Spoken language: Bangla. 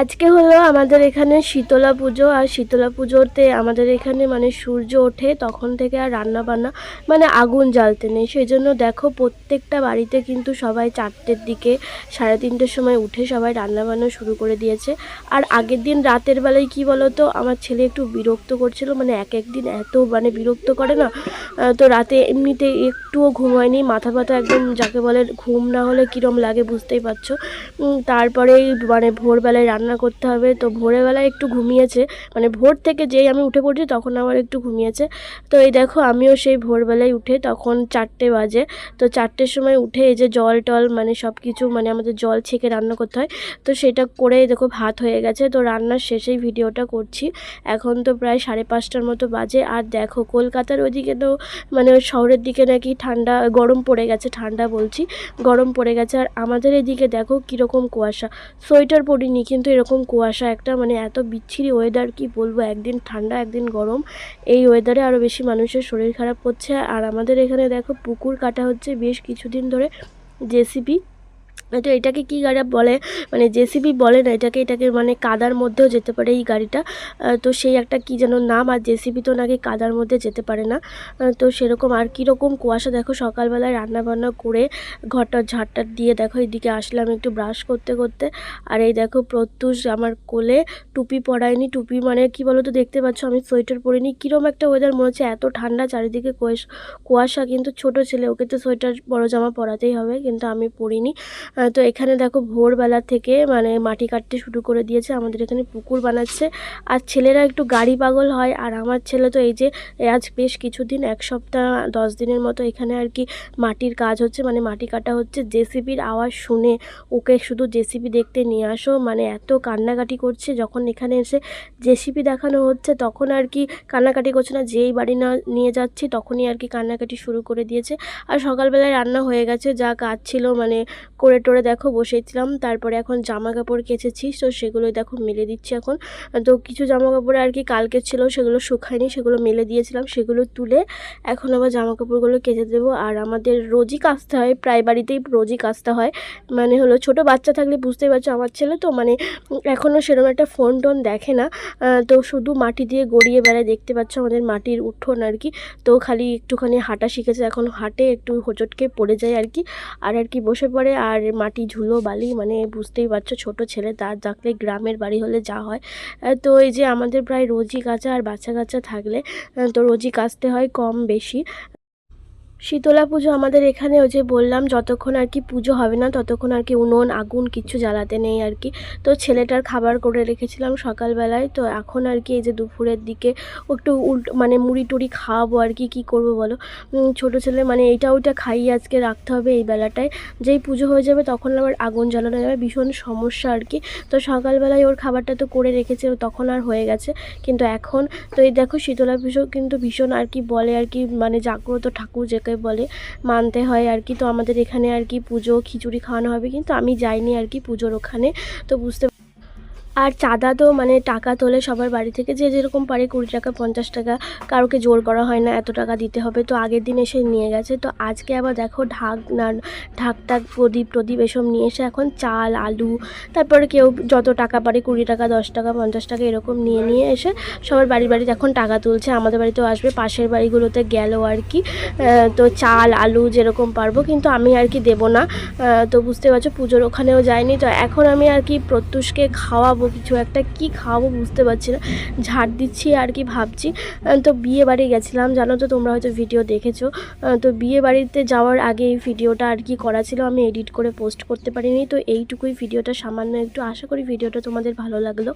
আজকে হলো আমাদের এখানে শীতলা পুজো আর শীতলা পুজোতে আমাদের এখানে মানে সূর্য ওঠে তখন থেকে আর রান্না বান্না মানে আগুন জ্বালতে নেই। সেই জন্য দেখো প্রত্যেকটা বাড়িতে কিন্তু সবাই চারটের দিকে সাড়ে তিনটের সময় উঠে সবাই রান্না বান্না শুরু করে দিয়েছে। আর আগের দিন রাতের বেলায় কি বলো তো আমার ছেলে একটু বিরক্ত করছিল মানে এক এক দিন এত মানে বিরক্ত করে না তো রাতে এমনিতে একটুও ঘুম হয়নি মাথা ব্যথা একদম যাকে বলে ঘুম না হলে কীরম লাগে বুঝতেই পারছ। উম, তারপরেই মানে ভোরবেলায় রান্না করতে হবে। তো ভোরবেলায় একটু ঘুমিয়েছে। মানে ভোর থেকে যেই আমি উঠে পড়ছি তখন আবার একটু ঘুমিয়েছে। তো এই দেখো আমিও সেই ভোরবেলায় উঠে তখন চারটে বাজে। তো চারটের সময় উঠে এই যে জল টল মানে সব কিছু মানে আমাদের জল ছেঁকে রান্না করতে হয়। তো সেটা করে দেখো ভাত হয়ে গেছে। তো রান্নার শেষেই ভিডিওটা করছি। এখন তো প্রায় সাড়ে পাঁচটার মতো বাজে। আর দেখো কলকাতার ওইদিকে তো মানে ওই শহরের দিকে নাকি ঠান্ডা, গরম পড়ে গেছে ঠান্ডা বলছি। গরম পড়ে গেছে। আর আমাদের এদিকে দেখো কীরকম কুয়াশা। সোয়েটার পরিনি কিন্তু এরকম কুয়াশা, একটা মানে এত বিচ্ছিরি ওয়েদার কি বলব? একদিন ঠান্ডা, একদিন গরম। এই ওয়েদারে আরও বেশি মানুষের শরীর খারাপ করছে আর আমাদের এখানে দেখো, পুকুর কাটা হচ্ছে বেশ কিছুদিন ধরে। জেসিপি তো এটাকে কি গাড়ি বলে? মানে জেসিবি বলে না, এটাকে এটাকে মানে কাদার মধ্যেও যেতে পারে এই গাড়িটা। তো সেই একটা কি যেন নাম, আর জেসিবি তো নাকি কাদার মধ্যে যেতে পারে না। তো সেরকম আর কীরকম কুয়াশা, দেখো সকালবেলায় রান্না বান্না করে ঘরটা ঝাড়টার দিয়ে দেখো এদিকে আসলাম একটু ব্রাশ করতে করতে। আর এই দেখো প্রত্যুষ আমার কোলে টুপি পরায়নি। টুপি মানে কি বলো তো দেখতে পাচ্ছ, আমি সোয়েটার পরিনি। কীরকম একটা ওয়েদার মনে হচ্ছে এত ঠান্ডা চারিদিকে কুয়াশ- কিন্তু ছোট ছেলে, ওকে তো সোয়েটার, বড় জামা পরাতেই হবে। কিন্তু আমি পরিনি। তো এখানে দেখো ভোরবেলা থেকে মানে মাটি কাটতে শুরু করে দিয়েছে। আমাদের এখানে পুকুর বানাচ্ছে। আর ছেলেরা একটু গাড়ি পাগল হয়। আর আমার ছেলে তো এই যে আজ বেশ কিছুদিন, এক সপ্তাহ, দশ দিনের মতো এখানে আর কি মাটির কাজ হচ্ছে। মানে মাটি কাটা হচ্ছে জেসিবির আওয়াজ শুনে। ওকে শুধু জেসিবি দেখতে নিয়ে আসো। মানে এত কান্নাকাটি করছে। যখন এখানে এসে জেসিবি দেখানো হচ্ছে, তখন আর কি কান্নাকাটি করছে না। যেই বাড়ি না নিয়ে যাচ্ছি, তখনই আর কি কান্নাকাটি শুরু করে দিয়েছে। আর সকালবেলায় রান্না হয়ে গেছে। যা কাজ ছিল মানে করে টোরে দেখো বসেছিলাম, তারপরে এখন জামা কাপড় কেচেছি, তো সেগুলো দেখো মেলে দিচ্ছি এখন। তো কিছু জামা কাপড় আর কি কালকে ছিল, সেগুলো শুকায়নি, সেগুলো মেলে দিয়েছিলাম, সেগুলো তুলে এখন আবার জামা কাপড়গুলো কেচে দেবো। আর আমাদের রোজই কাচতে হয়, প্রায় বাড়িতেই রোজই কাচতে হয়। মানে হলো ছোট বাচ্চা থাকলে বুঝতেই পারছ আমার ছেলে তো মানে এখনও সেরকম একটা ফোন টোন দেখে না। তো শুধু মাটি দিয়ে গড়িয়ে বেড়ায়, দেখতে পাচ্ছ আমাদের মাটির উঠোন আর কি। তো খালি একটুখানি হাঁটা শিখেছে, এখন হাঁটে একটু হোঁচটকে পড়ে যায় আর কি। আর আর কি বসে পড়ে, আর মাটি ঝুলো বালি মানে বুঝতেই পারছ ছোট ছেলে, তার থাকলে গ্রামের বাড়ি হলে যা হয়। তো এই যে আমাদের প্রায় রোজই কাঁচা আর বাচ্চা কাচ্চা থাকলে তো রোজই কাচতে হয় কম বেশি। শীতলা পুজো আমাদের এখানে ওই যে বললাম, যতক্ষণ আর কি পুজো হবে না, ততক্ষণ আর কি উনুন, আগুন কিছু জ্বালাতে নেই আর কি। তো ছেলেটার খাবার করে রেখেছিলাম সকালবেলায়, তো এখন আর কি এই যে দুপুরের দিকে একটু উল্ট মানে মুড়ি টুড়ি খাওয়াবো আর কি, কী করব বলো? ছোটো ছেলে মানে এইটা ওইটা খাইয়ে আজকে রাখতে হবে এই বেলাটায়। যেই পুজো হয়ে যাবে তখন আবার আগুন জ্বালানো যাবে, ভীষণ সমস্যা আর কি। তো সকালবেলায় ওর খাবারটা তো করে রেখেছে, তখন আর হয়ে গেছে। কিন্তু এখন, তো এই দেখো শীতলা পুজো কিন্তু ভীষণ আর কি বলে আর কি মানে জাগ্রত ঠাকুর যাকে বলে মানতে হয় আর কি। তো আমাদের এখানে আর কি পুজো, খিচুড়ি খাওয়ানো হবে, কিন্তু আমি যাইনি আর কি পুজোর ওখানে। তো বুঝতে আর চাঁদা তো মানে টাকা তোলে সবার বাড়ি থেকে যে যেরকম পারে কুড়ি টাকা, পঞ্চাশ টাকা, কারোকে জোর করা হয় না, এত টাকা দিতে হবে। তো আগের দিন এসে নিয়ে গেছে। তো আজকে আবার দেখো ঢাক না, ঢাক টাক, প্রদীপ প্রদীপ এসব নিয়ে এসে এখন চাল, আলু, তারপরে কেউ যত টাকা পারে কুড়ি টাকা, দশ টাকা, পঞ্চাশ টাকা এরকম নিয়ে নিয়ে এসে সবার বাড়ি বাড়িতে এখন টাকা তুলছে। আমাদের বাড়িতেও আসবে, পাশের বাড়িগুলোতে গেল আর কি। তো চাল, আলু যেরকম পারব, কিন্তু আমি আর কি দেবো না। তো বুঝতে পারছ, পুজোর ওখানেও যাইনি। তো এখন আমি আর কি প্রত্যুষকে খাওয়াবো কিছু একটা, কি খাওয়াবো বুঝতে পারছি না। ঝাড় দিচ্ছি আর কি ভাবছি। তো বিয়ে বাড়ি গেছিলাম, জানো তো তোমরা হয়তো ভিডিও দেখেছ। তো বিয়ে বাড়িতে যাওয়ার আগে এই ভিডিওটা আর কি করা ছিল, আমি এডিট করে পোস্ট করতে পারিনি। তো এইটুকুই ভিডিওটা, সামান্য একটু। আশা করি ভিডিওটা তোমাদের ভালো লাগল।